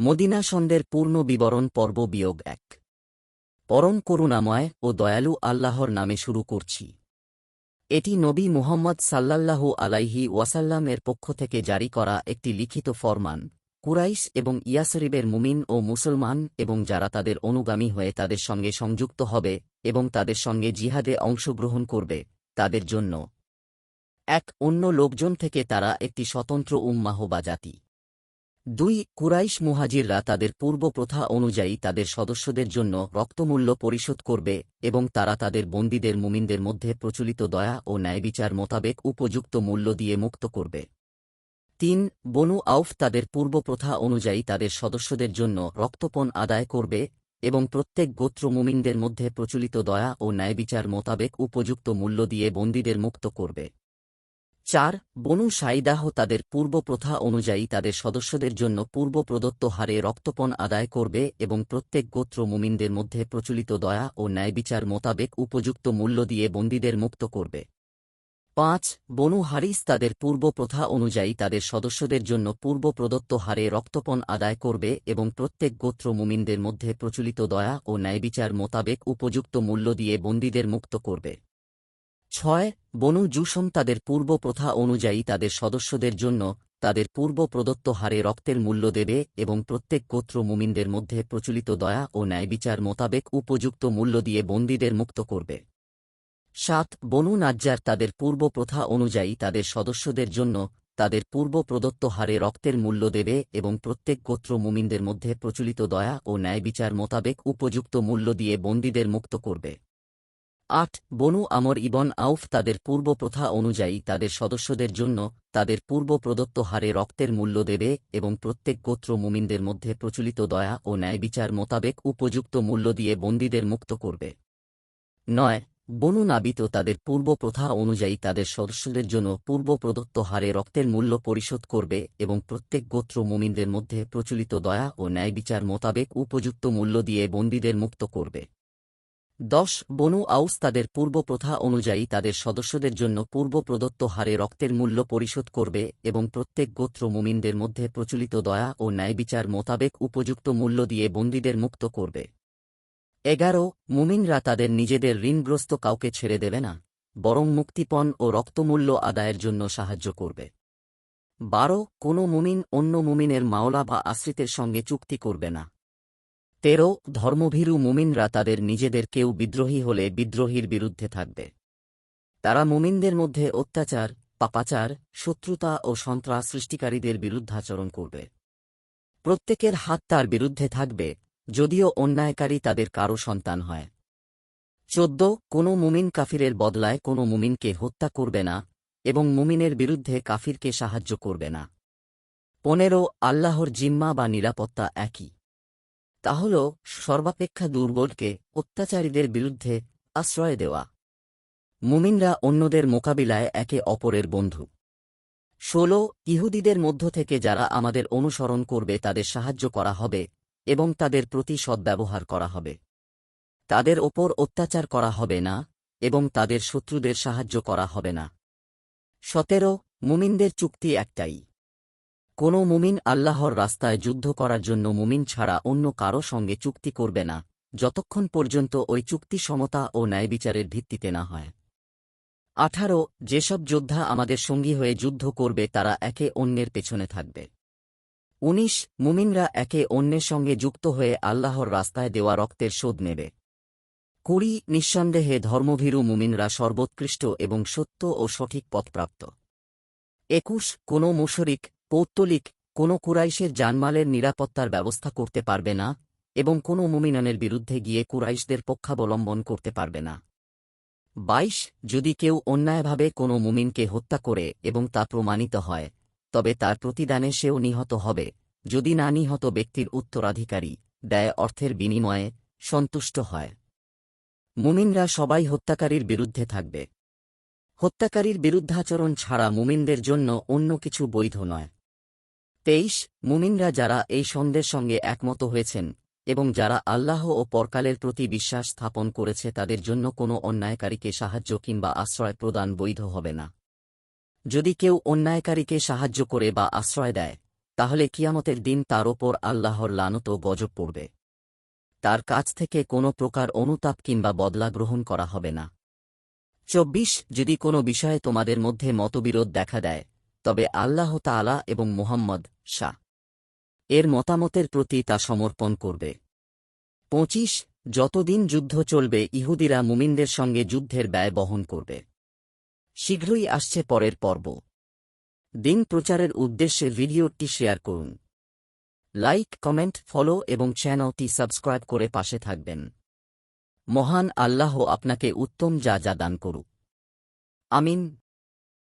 Medina সন্দের পূর্ণ বিবরণ পর্ব বিয়োগ এক। পরম করুণাময় ও দয়ালু আল্লাহর নামে শুরু করছি। এটি নবী মুহাম্মদ সাল্লাল্লাহু আলাইহি ওয়াসাল্লামের পক্ষ থেকে জারি করা একটি লিখিত ফরমান, কুরাইশ এবং ইয়াসরিবের মুমিন ও মুসলমান এবং যারা তাদের অনুগামী হয়ে তাদের সঙ্গে সংযুক্ত হবে এবং তাদের সঙ্গে জিহাদে অংশগ্রহণ করবে, তাদের জন্য। এক, অন্য লোকজন থেকে তারা একটি স্বতন্ত্র উম্মাহ বা জাতি। দুই, কুরাইশ মুহাজিররা তাদের পূর্ব প্রথা অনুযায়ী তাদের সদস্যদের জন্য রক্তমূল্য পরিশোধ করবে এবং তারা তাদের বন্দীদের মুমিনদের মধ্যে প্রচলিত দয়া ও ন্যায়বিচার মোতাবেক উপযুক্ত মূল্য দিয়ে মুক্ত করবে। তিন, বনু আউফ তাদের পূর্ব প্রথা অনুযায়ী তাদের সদস্যদের জন্য রক্তপণ আদায় করবে এবং প্রত্যেক গোত্র মুমিনদের মধ্যে প্রচলিত দয়া ও ন্যায়বিচার মোতাবেক উপযুক্ত মূল্য দিয়ে বন্দীদের মুক্ত করবে। চার, বনু সাইদাহ তাদের পূর্ব প্রথা অনুযায়ী তাদের সদস্যদের জন্য পূর্ব প্রদত্ত হারে রক্তপণ আদায় করবে এবং প্রত্যেক গোত্র মুমিনদের মধ্যে প্রচলিত দয়া ও ন্যায়বিচার মোতাবেক উপযুক্ত মূল্য দিয়ে বন্দীদের মুক্ত করবে। পাঁচ, বনু হারিস তাদের পূর্ব প্রথা অনুযায়ী তাদের সদস্যদের জন্য পূর্ব প্রদত্ত হারে রক্তপণ আদায় করবে এবং প্রত্যেক গোত্র মুমিনদের মধ্যে প্রচলিত দয়া ও ন্যায়বিচার মোতাবেক উপযুক্ত মূল্য দিয়ে বন্দীদের মুক্ত করবে। ছয়, বনু জুসম তাদের পূর্ব প্রথা অনুযায়ী তাদের সদস্যদের জন্য তাদের পূর্ব প্রদত্ত হারে রক্তের মূল্য দেবে এবং প্রত্যেক গোত্র মুমিনদের মধ্যে প্রচলিত দয়া ও ন্যায়বিচার মোতাবেক উপযুক্ত মূল্য দিয়ে বন্দীদের মুক্ত করবে। সাত, বনু নাজ্জার তাদের পূর্ব প্রথা অনুযায়ী তাদের সদস্যদের জন্য তাদের পূর্ব প্রদত্ত হারে রক্তের মূল্য দেবে এবং প্রত্যেক গোত্র মুমিনদের মধ্যে প্রচলিত দয়া ও ন্যায়বিচার মোতাবেক উপযুক্ত মূল্য দিয়ে বন্দীদের মুক্ত করবে। আট, বনু আমর ইবন আউফ তাদের পূর্ব প্রথা অনুযায়ী তাদের সদস্যদের জন্য তাদের পূর্ব প্রদত্ত হারে রক্তের মূল্য দেবে এবং প্রত্যেক গোত্র মুমিনদের মধ্যে প্রচলিত দয়া ও ন্যায়বিচার মোতাবেক উপযুক্ত মূল্য দিয়ে বন্দীদের মুক্ত করবে। নয়, বনু নাবিত তাদের পূর্ব প্রথা অনুযায়ী তাদের সদস্যদের জন্য পূর্ব প্রদত্ত হারে রক্তের মূল্য পরিশোধ করবে এবং প্রত্যেক গোত্র মুমিনদের মধ্যে প্রচলিত দয়া ও ন্যায়বিচার মোতাবেক উপযুক্ত মূল্য দিয়ে বন্দীদের মুক্ত করবে। দশ বনু আউস তাদের পূর্ব প্রথা অনুযায়ী তাদের সদস্যদের জন্য পূর্ব প্রদত্ত হারে রক্তের মূল্য পরিশোধ করবে এবং প্রত্যেক গোত্র মুমিনদের মধ্যে প্রচলিত দয়া ও ন্যায়বিচার মোতাবেক উপযুক্ত মূল্য দিয়ে বন্দীদের মুক্ত করবে। এগারো, মুমিনরা তাদের নিজেদের ঋণগ্রস্ত কাউকে ছেড়ে দেবে না, বরং মুক্তিপণ ও রক্তমূল্য আদায়ের জন্য সাহায্য করবে। বারো, কোনো মুমিন অন্য মুমিনের মাওলা বা আশ্রিতের সঙ্গে চুক্তি করবে না। তেরো ধর্মভীরু মুমিনরা তাদের নিজেদের কেউ বিদ্রোহী হলে বিদ্রোহীর বিরুদ্ধে থাকবে। তারা মুমিনদের মধ্যে অত্যাচার, পাপাচার, শত্রুতা ও সন্ত্রাস সৃষ্টিকারীদের বিরুদ্ধাচরণ করবে। প্রত্যেকের হাত তার বিরুদ্ধে থাকবে, যদিও অন্যায়কারী তাদের কারও সন্তান হয়। চোদ্দ কোনো মুমিন কাফিরের বদলায় কোনো মুমিনকে হত্যা করবে না এবং মুমিনের বিরুদ্ধে কাফিরকে সাহায্য করবে না। পনেরো আল্লাহর জিম্মা বা নিরাপত্তা একই। তা হল সর্বাপেক্ষা দুর্বলকে অত্যাচারীদের বিরুদ্ধে আশ্রয় দেওয়া। মুমিনরা অন্যদের মোকাবিলায় একে অপরের বন্ধু। ষোল, ইহুদিদের মধ্য থেকে যারা আমাদের অনুসরণ করবে তাদের সাহায্য করা হবে এবং তাদের প্রতি সদ্ব্যবহার করা হবে। তাদের ওপর অত্যাচার করা হবে না এবং তাদের শত্রুদের সাহায্য করা হবে না। সতেরো, মুমিনদের চুক্তি একটাই। কোনো মুমিন আল্লাহর রাস্তায় যুদ্ধ করার জন্য মুমিন ছাড়া অন্য কারও সঙ্গে চুক্তি করবে না, যতক্ষণ পর্যন্ত ওই চুক্তি সমতা ও ন্যায়বিচারের ভিত্তিতে না হয়। আঠারো, যেসব যোদ্ধা আমাদের সঙ্গী হয়ে যুদ্ধ করবে তারা একে অন্যের পেছনে থাকবে। উনিশ, মুমিনরা একে অন্যের সঙ্গে যুক্ত হয়ে আল্লাহর রাস্তায় দেওয়া রক্তের শোধ নেবে। কুড়ি, নিঃসন্দেহে ধর্মভীরু মুমিনরা সর্বোৎকৃষ্ট এবং সত্য ও সঠিক পথপ্রাপ্ত। একুশ, কোনো মুশরিক পৌত্তলিক কোনো কুরাইশের জানমালের নিরাপত্তার ব্যবস্থা করতে পারবে না এবং কোনো মুমিনানের বিরুদ্ধে গিয়ে কুরাইশদের পক্ষাবলম্বন করতে পারবে না। বাইশ, যদি কেউ অন্যায়ভাবে কোনো মুমিনকে হত্যা করে এবং তা প্রমাণিত হয়, তবে তার প্রতিদানে সেও নিহত হবে। যদি না নিহত ব্যক্তির উত্তরাধিকারী দেয় অর্থের বিনিময়ে সন্তুষ্ট হয়। মুমিনরা সবাই হত্যাকারীর বিরুদ্ধে থাকবে। হত্যাকারীর বিরুদ্ধাচরণ ছাড়া মুমিনদের জন্য অন্য কিছু বৈধ নয়। তেইশ মুমিনরা যারা এই সন্দের সঙ্গে একমত হয়েছেন এবং যারা আল্লাহ ও পরকালের প্রতি বিশ্বাস স্থাপন করেছে তাদের জন্য কোনো অন্যায়কারীকে সাহায্য কিংবা আশ্রয় প্রদান বৈধ হবে না। যদি কেউ অন্যায়কারীকে সাহায্য করে বা আশ্রয় দেয়, তাহলে কিয়ামতের দিন তার ওপর আল্লাহর লানত গজব পড়বে। তার কাছ থেকে কোনো প্রকার অনুতাপ কিংবা বদলা গ্রহণ করা হবে না। চব্বিশ, যদি কোনো বিষয়ে তোমাদের মধ্যে মতবিরোধ দেখা দেয় তবে আল্লাহ তাআলা এবং মোহাম্মদ শাহ। এর মতামতের প্রতি তা সমর্পণ করবে। পঁচিশ, যতদিন যুদ্ধ চলবে, ইহুদিরা মুমিনদের সঙ্গে যুদ্ধের ব্যয় বহন করবে। শীঘ্রই আসছে পরের পর্ব। দিন প্রচারের উদ্দেশ্যে ভিডিওটি শেয়ার করুন। লাইক, কমেন্ট, ফলো এবং চ্যানেলটি সাবস্ক্রাইব করে পাশে থাকবেন। মহান আল্লাহ আপনাকে উত্তম যা যা দান করুক। আমিন।